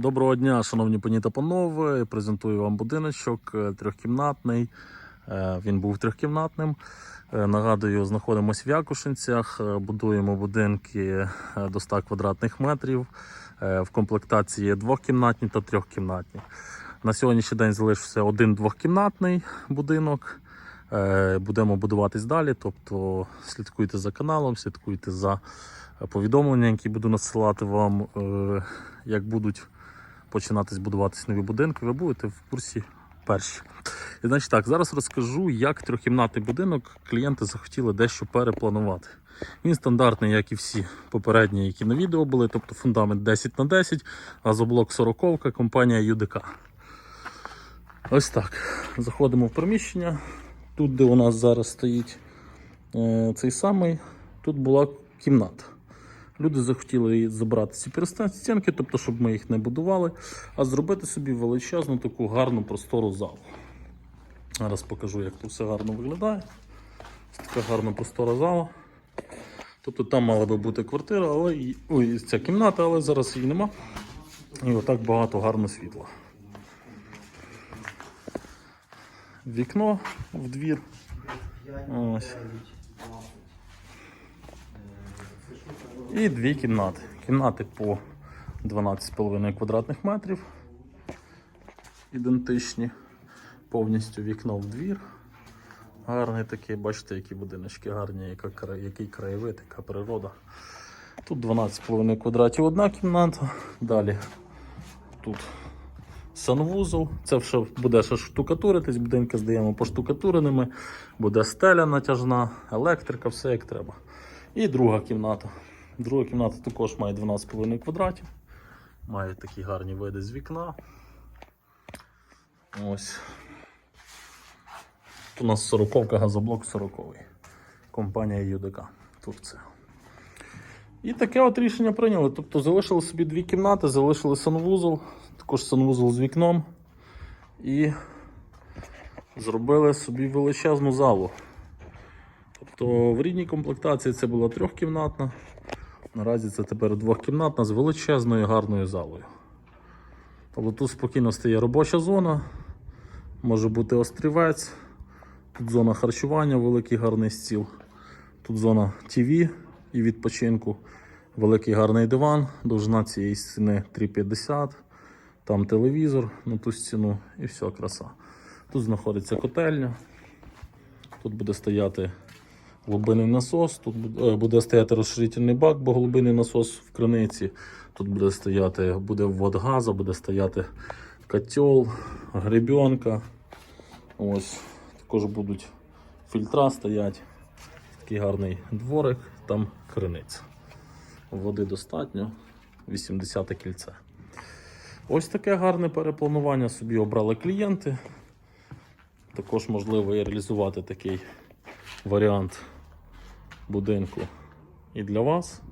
Доброго дня, шановні пані та панове. Презентую вам будиночок е, трьохкімнатний. Е, Він був трьохкімнатним. Е, Нагадую, знаходимося в Якушинцях, будуємо будинки до 100 квадратних метрів. В комплектації двохкімнатні та трьохкімнатні. На сьогоднішній день залишився один двохкімнатний будинок. Будемо будуватись далі. Тобто слідкуйте за каналом, слідкуйте за е, повідомлення, які буду надсилати вам, як будуть починатись будуватись нові будинки, ви будете в курсі перші. І значить так, зараз розкажу, як трьохкімнатний будинок клієнти захотіли дещо перепланувати. Він стандартний, як і всі попередні, які на відео були, тобто фундамент 10 на 10, газоблок 40, компанія ЮДК. Ось так. Заходимо в приміщення. Тут, де у нас зараз стоїть е, цей самий, тут була кімната. Люди захотіли забрати ці перестінки, тобто, щоб ми їх не будували, а зробити собі величезну таку гарну простору залу. Зараз покажу, як тут все гарно виглядає. Ось така гарна простора зала. Тобто там мала би бути квартира, але ой, ця кімната, але зараз її нема. І отак багато гарно світла. Вікно в двір. Ось. І дві кімнати. Кімнати по 12,5 квадратних метрів. Ідентичні. Повністю вікно в двір. Гарний такий, бачите, які будиночки гарні, яка, який краєвид, яка природа. Тут 12,5 квадратів одна кімната. Далі тут санвузол. Це все буде штукатуритись, будинки здаємо поштукатуреними, буде стеля натяжна, електрика, все як треба. І друга кімната. Друга кімната також має 12,5 квадратів. Має такі гарні види з вікна. Ось. Тут у нас 40 газоблок 40 Компанія ЮДК. Турція. І таке от рішення прийняли. Тобто залишили собі дві кімнати, залишили санвузол, також санвузол з вікном. І зробили собі величезну залу. Тобто в рідній комплектації це була трьохкімнатна. Наразі це тепер двохкімнатна з величезною гарною залою. Тобто тут спокійно стає робоча зона, може бути острівець, тут зона харчування, великий гарний стіл, тут зона ТВ і відпочинку, великий гарний диван, довжина цієї стіни 3,50, там телевізор на ту стіну і все, краса. Тут знаходиться котельня, тут буде стояти глибинний насос, тут буде- е, стояти розширительний бак, бо глибинний насос в криниці. Тут буде стояти, буде ввод газу, буде стояти котел, гребенка. Ось. Також будуть фільтра стоять. Такий гарний дворик, там криниця. Води достатньо, 80 кільце. Ось таке гарне перепланування собі обрали клієнти. Також можливо і реалізувати такий варіант будинку і для вас.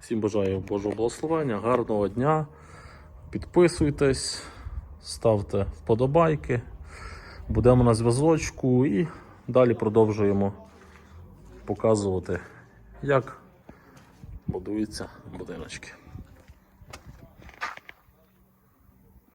Всім бажаю Божого благословення, гарного дня. Підписуйтесь, ставте вподобайки. Будемо на зв'язочку і далі продовжуємо показувати, як будуються будиночки.